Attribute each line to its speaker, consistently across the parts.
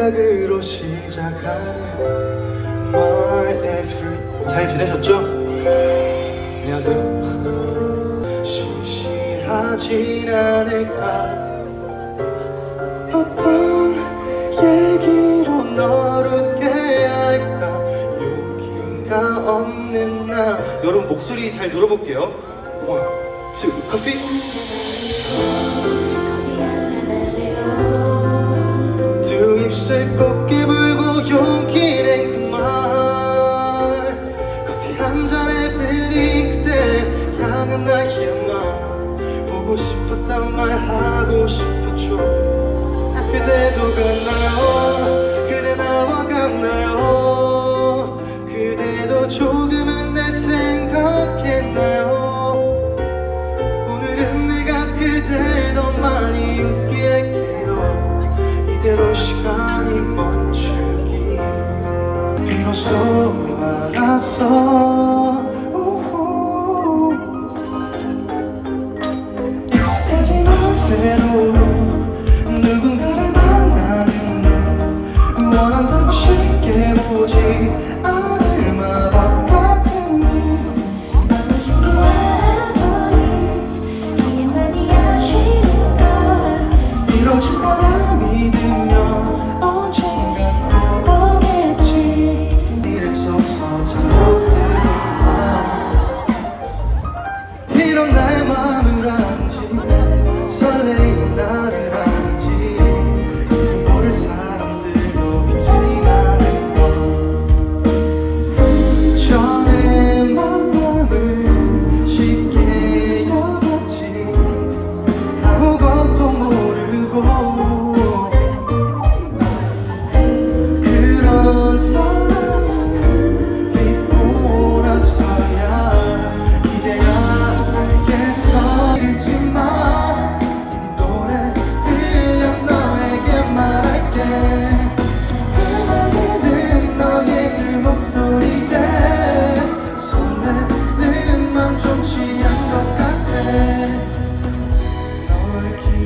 Speaker 1: 생각으로 시작하는 My every. 잘 지내셨죠? 안녕하세요. 시시하진 않을까. 어떤 얘기로 너를 웃게 할까? 용기가 없는 나. 여러분 목소리 잘 들어볼게요. 원, 투, 커피 싶었단 말 하고 싶었죠. 그대도 갔나요? 그대 나와 같나요? 그대도 조금은 날 생각했나요? 오늘은 내가 그댈 더 많이 웃게 할게요. 이대로 시간이 멈추기. 비로소 알았어 이런 나의 마음을 아는지 설레이는 나를 아는지 이를 모를 사람들도 믿진 않을 것. 전에 만남을 쉽게 여겼지 아무것도 모르고. 그런 사랑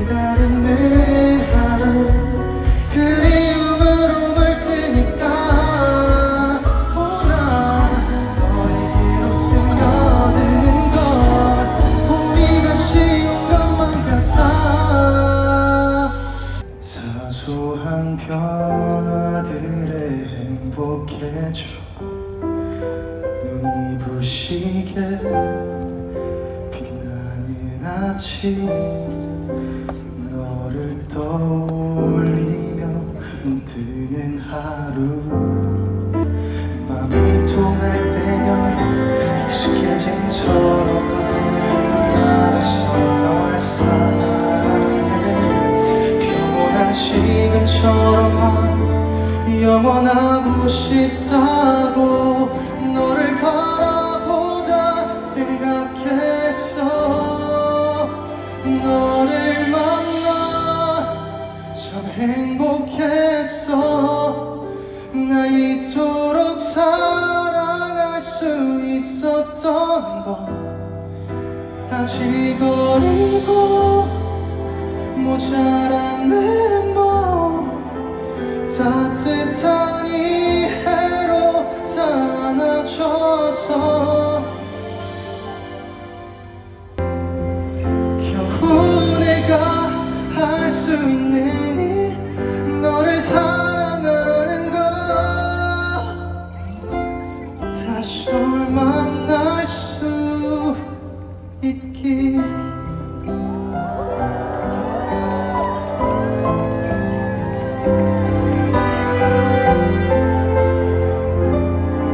Speaker 1: 기다리는 하루 그리움으로 물드니까 오나 너에게로 스며드는 걸 보기가 쉬운 것만 같아. 사소한 변화들에 행복해져 눈이 부시게 빛나는 아침 떠올리며 뜨는 하루. 맘이 통할 때면 익숙해진 서로가 말없어 널 사랑해. 평온한 지금처럼만 영원하고 싶다고 너를 바라보다 생각했 건 아직 어리고 모자란 내맘 따뜻한 이 해로 안아줘서 겨우 내가 할 수 있는 일 너를 사랑하는 것. 다시 널 만날 수 있길